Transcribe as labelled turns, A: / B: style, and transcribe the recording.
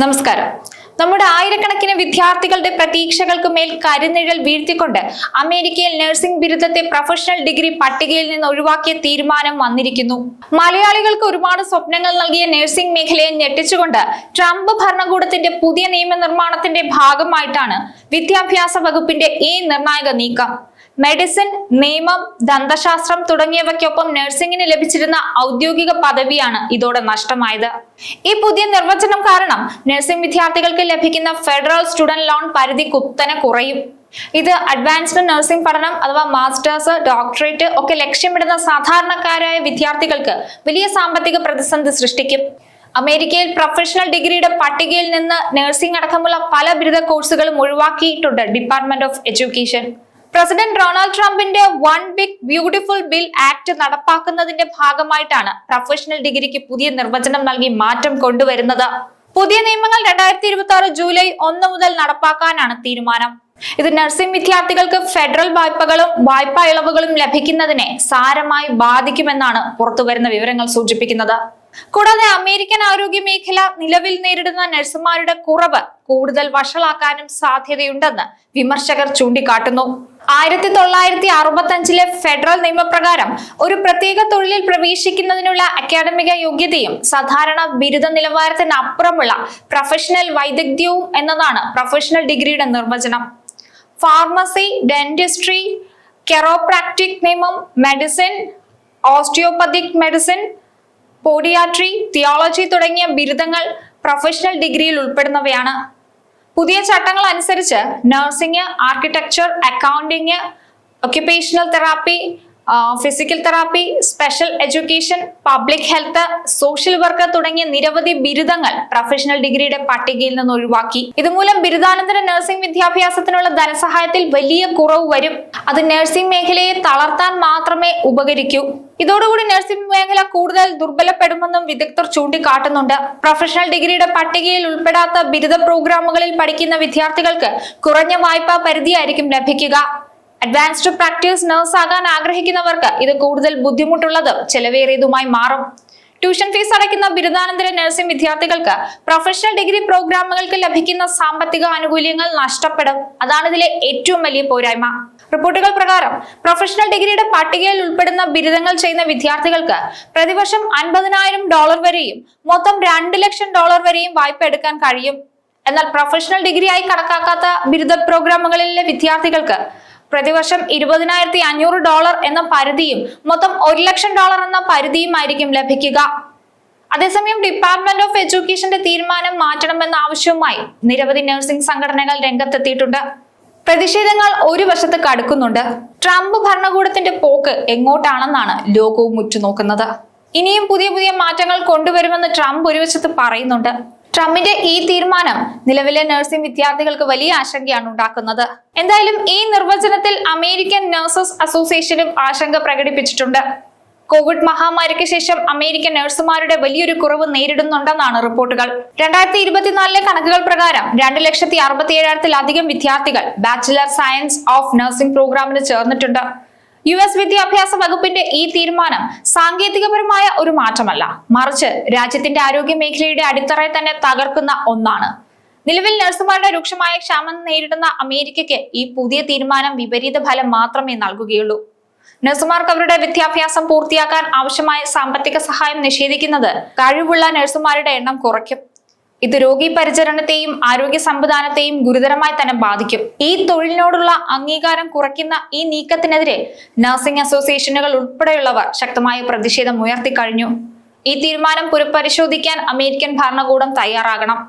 A: നമസ്കാരം. നമ്മുടെ ആയിരക്കണക്കിന് വിദ്യാർത്ഥികളുടെ പ്രതീക്ഷകൾക്ക് മേൽ കരുനിഴൽ വീഴ്ത്തിക്കൊണ്ട് അമേരിക്കയിൽ നഴ്സിംഗ് ബിരുദത്തെ പ്രൊഫഷണൽ ഡിഗ്രി പട്ടികയിൽ നിന്ന് ഒഴിവാക്കിയ തീരുമാനം വന്നിരിക്കുന്നു. മലയാളികൾക്ക് ഒരുപാട് സ്വപ്നങ്ങൾ നൽകിയ നഴ്സിംഗ് മേഖലയെ ഞെട്ടിച്ചുകൊണ്ട് ട്രംപ് ഭരണകൂടത്തിന്റെ പുതിയ നിയമനിർമ്മാണത്തിന്റെ ഭാഗമായിട്ടാണ് വിദ്യാഭ്യാസ വകുപ്പിന്റെ ഈ നിർണായക നീക്കം. മെഡിസിൻ നിയമം ദന്തശാസ്ത്രം തുടങ്ങിയവയ്ക്കൊപ്പം നഴ്സിംഗിന് ലഭിച്ചിരുന്ന ഔദ്യോഗിക പദവിയാണ് ഇതോടെ നഷ്ടമായത്. ഈ പുതിയ നിർവചനം കാരണം നഴ്സിംഗ് വിദ്യാർത്ഥികൾക്ക് ലഭിക്കുന്ന ഫെഡറൽ സ്റ്റുഡന്റ് ലോൺ പരിധി കുത്തനെ കുറയും. ഇത് അഡ്വാൻസ്ഡ് നഴ്സിംഗ് പഠനം അഥവാ മാസ്റ്റേഴ്സ് ഡോക്ടറേറ്റ് ഒക്കെ ലക്ഷ്യമിടുന്ന സാധാരണക്കാരായ വിദ്യാർത്ഥികൾക്ക് വലിയ സാമ്പത്തിക പ്രതിസന്ധി സൃഷ്ടിക്കും. അമേരിക്കയിൽ പ്രൊഫഷണൽ ഡിഗ്രിയുടെ പട്ടികയിൽ നിന്ന് നഴ്സിംഗ് അടക്കമുള്ള പല ബിരുദ കോഴ്സുകളും ഒഴിവാക്കിയിട്ടുണ്ട് department of education president Donald ട്രംപിന്റെ one big beautiful bill act നടപ്പാക്കുന്നതിന്റെ ഭാഗമായിട്ടാണ് പ്രൊഫഷണൽ ഡിഗ്രിക്ക് പുതിയ നിർവചനം നൽകി മാറ്റം കൊണ്ടുവരുന്നത്. പുതിയ നിയമങ്ങൾ രണ്ടായിരത്തി ഇരുപത്തി ആറ് ജൂലൈ ഒന്ന് മുതൽ നടപ്പാക്കാനാണ് തീരുമാനം. ഇത് നഴ്സിംഗ് വിദ്യാർത്ഥികൾക്ക് ഫെഡറൽ വായ്പകളും വായ്പാ ഇളവുകളും ലഭിക്കുന്നതിനെ സാരമായി ബാധിക്കുമെന്നാണ് പുറത്തുവരുന്ന വിവരങ്ങൾ സൂചിപ്പിക്കുന്നത്. കൂടാതെ അമേരിക്കൻ ആരോഗ്യ മേഖല നിലവിൽ നേരിടുന്ന നഴ്സുമാരുടെ കുറവ് കൂടുതൽ വഷളാക്കാനും സാധ്യതയുണ്ടെന്ന് വിമർശകർ ചൂണ്ടിക്കാട്ടുന്നു. ആയിരത്തി തൊള്ളായിരത്തി അറുപത്തി അഞ്ചിലെ ഫെഡറൽ നിയമപ്രകാരം ഒരു പ്രത്യേക തൊഴിലിൽ പ്രവേശിക്കുന്നതിനുള്ള അക്കാദമിക യോഗ്യതയും സാധാരണ ബിരുദ നിലവാരത്തിനപ്പുറമുള്ള പ്രൊഫഷണൽ വൈദഗ്ധ്യവും എന്നതാണ് പ്രൊഫഷണൽ ഡിഗ്രിയുടെ നിർവചനം. ഫാർമസി ഡെന്റിസ്ട്രി കെറോപ്രാക്ടിക് നിയമം medicine osteopathic medicine podiatry theology തുടങ്ങിയ ബിരുദങ്ങൾ പ്രൊഫഷണൽ ഡിഗ്രിയിൽ ഉൾപ്പെടുന്നവയാണ്. പുതിയ ചട്ടങ്ങൾ അനുസരിച്ച് nursing architecture accounting occupational therapy physical therapy special education public health social work തുടങ്ങിയ നിരവധി ബിരുദങ്ങൾ പ്രൊഫഷണൽ ഡിഗ്രിയുടെ പട്ടികയിൽ നിന്ന് ഒഴിവാക്കി. ഇതുമൂലം ബിരുദാനന്തര നഴ്സിംഗ് വിദ്യാഭ്യാസത്തിനുള്ള ധനസഹായത്തിൽ വലിയ കുറവ് വരും. അത് നഴ്സിംഗ് മേഖലയെ തളർത്താൻ മാത്രമേ ഉപകരിക്കൂ. ഇതോടുകൂടി നഴ്സിംഗ് മേഖല കൂടുതൽ ദുർബലപ്പെടുമെന്നും വിദഗ്ധർ ചൂണ്ടിക്കാട്ടുന്നുണ്ട്. പ്രൊഫഷണൽ ഡിഗ്രിയുടെ പട്ടികയിൽ ഉൾപ്പെടാത്ത ബിരുദ പ്രോഗ്രാമുകളിൽ പഠിക്കുന്ന വിദ്യാർത്ഥികൾക്ക് കുറഞ്ഞ വായ്പാ പരിധിയായിരിക്കും ലഭിക്കുക. അഡ്വാൻസ്ഡ് പ്രാക്ടീസ് നഴ്സ് ആകാൻ ആഗ്രഹിക്കുന്നവർക്ക് ഇത് കൂടുതൽ ബുദ്ധിമുട്ടുള്ളതും ചെലവേറിയതുമായി മാറും. ട്യൂഷൻ ഫീസ് അടയ്ക്കുന്ന ബിരുദാനന്തര നഴ്സിംഗ് വിദ്യാർത്ഥികൾക്ക് പ്രൊഫഷണൽ ഡിഗ്രി പ്രോഗ്രാമുകൾക്ക് ലഭിക്കുന്ന സാമ്പത്തിക ആനുകൂല്യങ്ങൾ നഷ്ടപ്പെടും. അതാണ് ഇതിലെ ഏറ്റവും വലിയ പോരായ്മ. റിപ്പോർട്ടുകൾ പ്രകാരം പ്രൊഫഷണൽ ഡിഗ്രിയുടെ പട്ടികയിൽ ഉൾപ്പെടുന്ന ബിരുദങ്ങൾ ചെയ്യുന്ന വിദ്യാർത്ഥികൾക്ക് പ്രതിവർഷം അൻപതിനായിരം ഡോളർ വരെയും മൊത്തം രണ്ട് ലക്ഷം ഡോളർ വരെയും വായ്പ എടുക്കാൻ കഴിയും. എന്നാൽ പ്രൊഫഷണൽ ഡിഗ്രിയായി കണക്കാക്കാത്ത ബിരുദ പ്രോഗ്രാമുകളിലെ വിദ്യാർത്ഥികൾക്ക് പ്രതിവർഷം ഇരുപതിനായിരത്തി അഞ്ഞൂറ് ഡോളർ എന്ന പരിധിയും മൊത്തം ഒരു ലക്ഷം ഡോളർ എന്ന പരിധിയുമായിരിക്കും ലഭിക്കുക. അതേസമയം ഡിപ്പാർട്ട്മെന്റ് ഓഫ് എഡ്യൂക്കേഷന്റെ തീരുമാനം മാറ്റണമെന്ന ആവശ്യവുമായി നിരവധി നഴ്സിംഗ് സംഘടനകൾ രംഗത്തെത്തിയിട്ടുണ്ട്. പ്രതിഷേധങ്ങൾ ഒരു വശത്ത് കടുക്കുന്നുണ്ട്. ട്രംപ് ഭരണകൂടത്തിന്റെ പോക്ക് എങ്ങോട്ടാണെന്നാണ് ലോകവും ഉറ്റുനോക്കുന്നത്. ഇനിയും പുതിയ പുതിയ മാറ്റങ്ങൾ കൊണ്ടുവരുമെന്ന് ട്രംപ് ഒരു വശത്ത് പറയുന്നുണ്ട്. ട്രംപിന്റെ ഈ തീരുമാനം നിലവിലെ നഴ്സിംഗ് വിദ്യാർത്ഥികൾക്ക് വലിയ ആശങ്കയാണ് ഉണ്ടാക്കുന്നത്. എന്തായാലും ഈ നിർവചനത്തിൽ അമേരിക്കൻ നഴ്സസ് അസോസിയേഷനും ആശങ്ക പ്രകടിപ്പിച്ചിട്ടുണ്ട്. കോവിഡ് മഹാമാരിക്ക് ശേഷം അമേരിക്കൻ നഴ്സുമാരുടെ വലിയൊരു കുറവ് നേരിടുന്നുണ്ടെന്നാണ് റിപ്പോർട്ടുകൾ. രണ്ടായിരത്തി ഇരുപത്തിനാലിലെ കണക്കുകൾ പ്രകാരം രണ്ട് ലക്ഷത്തി അറുപത്തി ഏഴായിരത്തിലധികം വിദ്യാർത്ഥികൾ ബാച്ചിലർ സയൻസ് ഓഫ് നഴ്സിംഗ് പ്രോഗ്രാമിന് ചേർന്നിട്ടുണ്ട്. യു എസ് വിദ്യാഭ്യാസ വകുപ്പിന്റെ ഈ തീരുമാനം സാങ്കേതികപരമായ ഒരു മാറ്റമല്ല. മറിച്ച് രാജ്യത്തിന്റെ ആരോഗ്യ മേഖലയുടെ അടിത്തറയെ തന്നെ തകർക്കുന്ന ഒന്നാണ്. നിലവിൽ നഴ്സുമാരുടെ രൂക്ഷമായ ക്ഷാമം നേരിടുന്ന അമേരിക്കയ്ക്ക് ഈ പുതിയ തീരുമാനം വിപരീത ഫലം മാത്രമേ നൽകുകയുള്ളൂ. നഴ്സുമാർക്ക് അവരുടെ വിദ്യാഭ്യാസം പൂർത്തിയാക്കാൻ ആവശ്യമായ സാമ്പത്തിക സഹായം നിഷേധിക്കുന്നത് കഴിവുള്ള നഴ്സുമാരുടെ എണ്ണം കുറയ്ക്കും. ഇത് രോഗി പരിചരണത്തെയും ആരോഗ്യ സംവിധാനത്തെയും ഗുരുതരമായി തന്നെ ബാധിക്കും. ഈ തൊഴിലിനോടുള്ള അംഗീകാരം കുറയ്ക്കുന്ന ഈ നീക്കത്തിനെതിരെ നഴ്സിംഗ് അസോസിയേഷനുകൾ ഉൾപ്പെടെയുള്ളവർ ശക്തമായ പ്രതിഷേധം ഉയർത്തിക്കഴിഞ്ഞു ഈ തീരുമാനം പുനഃപരിശോധിക്കാൻ അമേരിക്കൻ ഭരണകൂടം തയ്യാറാകണം.